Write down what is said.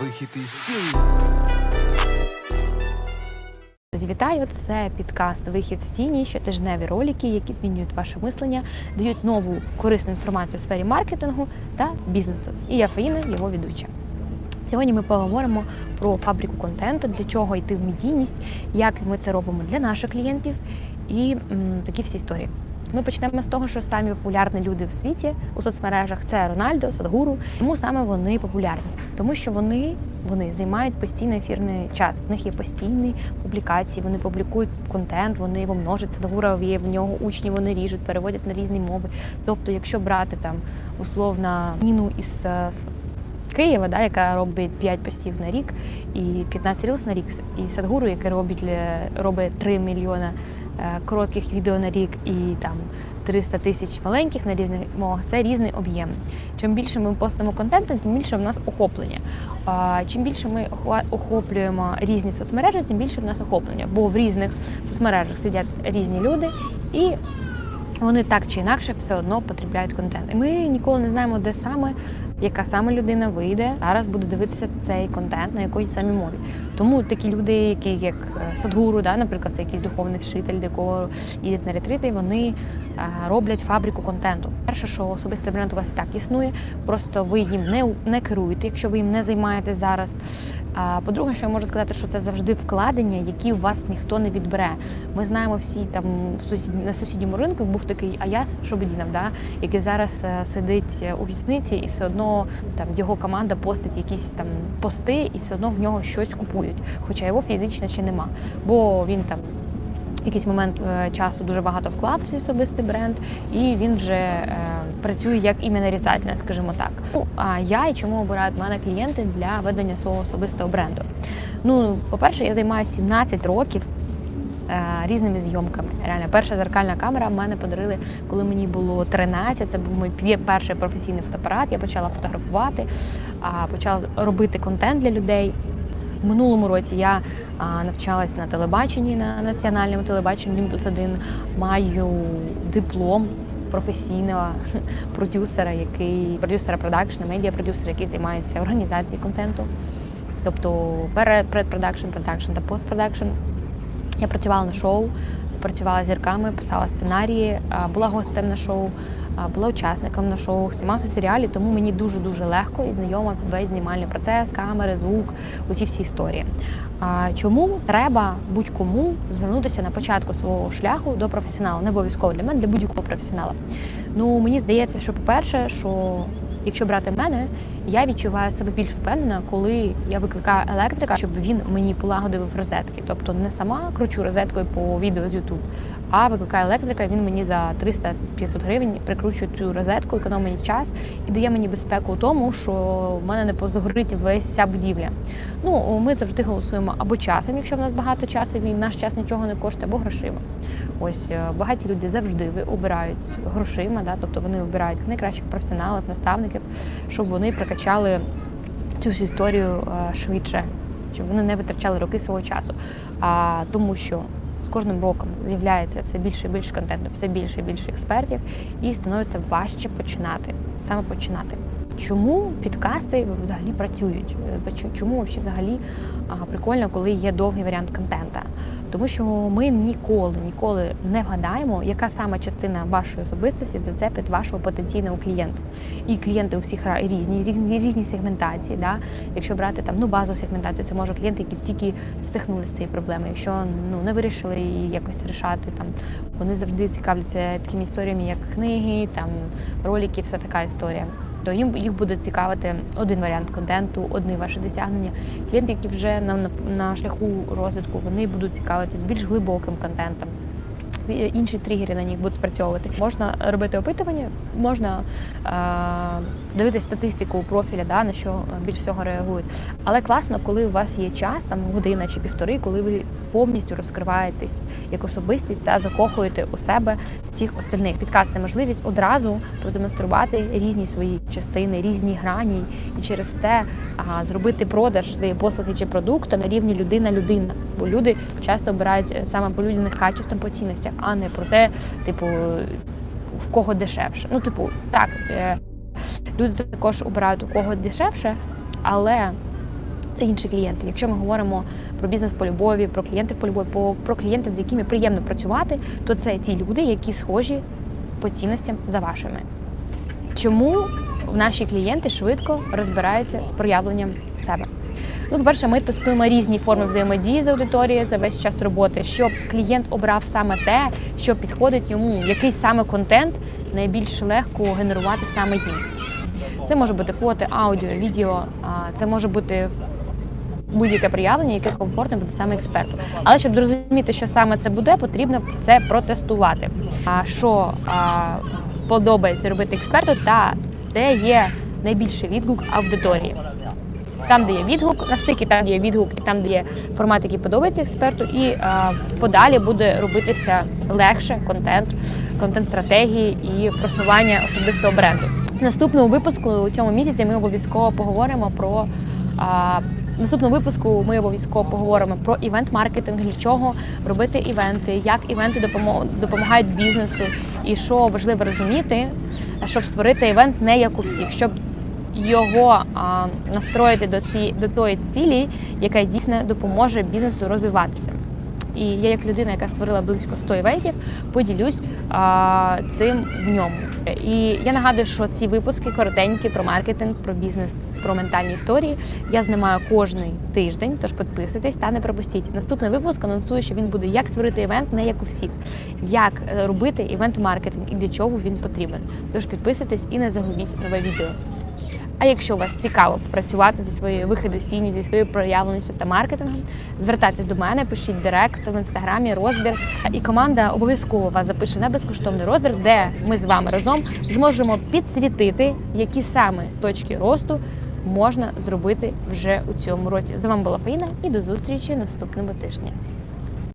Вихід із тіні. Вітаю! Це підкаст Вихід з тіні, щотижневі ролики, які змінюють ваше мислення, дають нову корисну інформацію у сфері маркетингу та бізнесу. І я Фаїна, його ведуча. Сьогодні ми поговоримо про фабрику контенту, для чого йти в медійність, як ми це робимо для наших клієнтів і м, такі всі історії. Ми почнемо з того, що самі популярні люди в світі у соцмережах це Рональдо, Садгуру. Чому саме вони популярні? Тому що вони, вони займають постійний ефірний час. В них є постійні публікації, вони публікують контент, вони його множать. Садгура є в нього учні, вони ріжуть, переводять на різні мови. Тобто, якщо брати там условно Ніну із е, Києва, да, яка робить 5 постів на рік і 15 рілс на рік, і Садгуру, який робить, е, робить 3 мільйони е, коротких відео на рік і там 300 тисяч маленьких на різних мовах, це різний об'єм. Чим більше ми постимо контенту, тим більше в нас охоплення. Чим більше ми охоплюємо різні соцмережі, тим більше в нас охоплення. Бо в різних соцмережах сидять різні люди і вони так чи інакше все одно потребляють контент. І ми ніколи не знаємо, де саме, яка саме людина вийде зараз буде дивитися цей контент на якої самій мові. Тому такі люди, які як е, Садгуру, да, наприклад, це якийсь духовний вчитель, до якого їдуть на ретрити, вони е, роблять фабрику контенту. Перше, що особистий бренд у вас і так існує, просто ви їм не, не керуєте, якщо ви їм не займаєтесь зараз. А по-друге, що я можу сказати, що це завжди вкладення, які у вас ніхто не відбере. Ми знаємо всі там в сусід... на сусідньому ринку був такий Аяс Шобедінов, да, який зараз е, сидить у в'язниці, і все одно там його команда постить якісь там пости, і все одно в нього щось купують, хоча його фізично ще нема. Бо він там якийсь момент е, часу дуже багато вклав в свій особистий бренд, і він вже працює як ім'я нарицательне, скажімо так. Ну, а я і чому обирають мене клієнти для ведення свого особистого бренду? Ну, по-перше, я займаюся 17 років е, різними зйомками. Реально, перша зеркальна камера в мене подарили, коли мені було 13. Це був мій перший професійний фотоапарат. Я почала фотографувати, почала робити контент для людей. В минулому році я навчалась на телебаченні на національному телебаченні Лім плюс 1. Маю диплом професійного продюсера, який продюсера продакшна, медіа-продюсера, який займається організацією контенту. Тобто перед предпродакшн, продакшн та постпродакшн. Я працювала на шоу, працювала зірками, писала сценарії, була гостем на шоу, була учасником на шоу, знімалася в серіалі, тому мені дуже-дуже легко і знайома весь знімальний процес, камери, звук, усі всі історії. Чому треба будь-кому звернутися на початку свого шляху до професіонала? Не обов'язково для мене, для будь-якого професіонала. Ну мені здається, що по-перше, що якщо брати мене, я відчуваю себе більш впевнена, коли я викликаю електрика, щоб він мені полагодив розетки. Тобто не сама кручу розеткою по відео з YouTube, а викликаю електрика, він мені за 300-500 гривень прикручує цю розетку, економить час і дає мені безпеку у тому, що в мене не позагорить весь вся будівля. Ну, ми завжди голосуємо або часом, якщо в нас багато часу, і наш час нічого не коштує, або грошима. Ось е, багаті люди завжди обирають грошима, да, тобто вони обирають найкращих професіоналів, наставників, щоб вони прокачали цю всю історію е, швидше, щоб вони не витрачали роки свого часу. А тому що з кожним роком з'являється все більше і більше контенту, все більше і більше експертів, і становиться важче починати, саме починати. Чому підкасти взагалі працюють? Е, Чому взагалі прикольно, коли є довгий варіант контента? Тому що ми ніколи, ніколи не вгадаємо, яка саме частина вашої особистості зацепить вашого потенційного клієнта. І клієнти у всіх різні, різні, різні сегментації. Да? Якщо брати там ну базову сегментацію, це може клієнти, які тільки стихнули з цієї проблеми. Якщо ну не вирішили її якось рішати, там вони завжди цікавляться такими історіями, як книги, там ролики, все така історія. То їм їх буде цікавити один варіант контенту, одне ваше досягнення. Клієнти, які вже на, на, шляху розвитку, вони будуть цікавитись більш глибоким контентом. Інші тригери на них будуть спрацьовувати. Можна робити опитування, можна е, дивитися статистику профіля, да, на що е, більш всього реагують. Але класно, коли у вас є час, там година чи півтори, коли ви повністю розкриваєтесь як особистість та закохуєте у себе всіх остальних. Підкаст це можливість одразу продемонструвати різні свої частини, різні грані, і через те а, зробити продаж своєї послуги чи продукту на рівні людина-людина. Бо люди часто обирають е, саме по людяних качествам, по цінностях, а не про те, типу, в кого дешевше. Ну, типу, так, е, люди також обирають у кого дешевше, але це інші клієнти. Якщо ми говоримо про бізнес по любові, про клієнтів по любові, про клієнтів, з якими приємно працювати, то це ті люди, які схожі по цінностям за вашими. Чому наші клієнти швидко розбираються з проявленням себе? Ну, по-перше, ми тестуємо різні форми взаємодії з аудиторією за весь час роботи, щоб клієнт обрав саме те, що підходить йому, який саме контент найбільш легко генерувати саме їм. Це може бути фото, аудіо, відео, це може бути будь-яке проявлення, яке комфортне буде саме експерту. Але щоб зрозуміти, що саме це буде, потрібно це протестувати. А що а, подобається робити експерту, та де є найбільший відгук аудиторії. Там, де є відгук на стикі, там де є відгук, і там, де є формат, який подобається експерту, і в подалі буде робитися легше контент, контент-стратегії і просування особистого бренду. В наступному випуску у цьому місяці ми обов'язково поговоримо про. А, в наступному випуску ми обов'язково поговоримо про івент-маркетинг, для чого робити івенти, як івенти допомагають бізнесу, і що важливо розуміти, щоб створити івент не як у всіх, щоб його а, настроїти до ці до тої цілі, яка дійсно допоможе бізнесу розвиватися. І я, як людина, яка створила близько 100 івентів, поділюсь а, цим в ньому. І я нагадую, що ці випуски коротенькі про маркетинг, про бізнес, про ментальні історії. Я знімаю кожний тиждень, тож підписуйтесь та не пропустіть. Наступний випуск анонсую, що він буде як створити івент, не як у всіх, як робити івент-маркетинг і для чого він потрібен. Тож підписуйтесь і не загубіть нове відео. А якщо вас цікаво працювати зі своєю вихідостійністю, зі своєю проявленістю та маркетингом, звертайтесь до мене, пишіть директ в інстаграмі, розбір. І команда обов'язково вас запише на безкоштовний розбір, де ми з вами разом зможемо підсвітити, які саме точки росту можна зробити вже у цьому році. З вами була Фаїна і до зустрічі наступного тижня.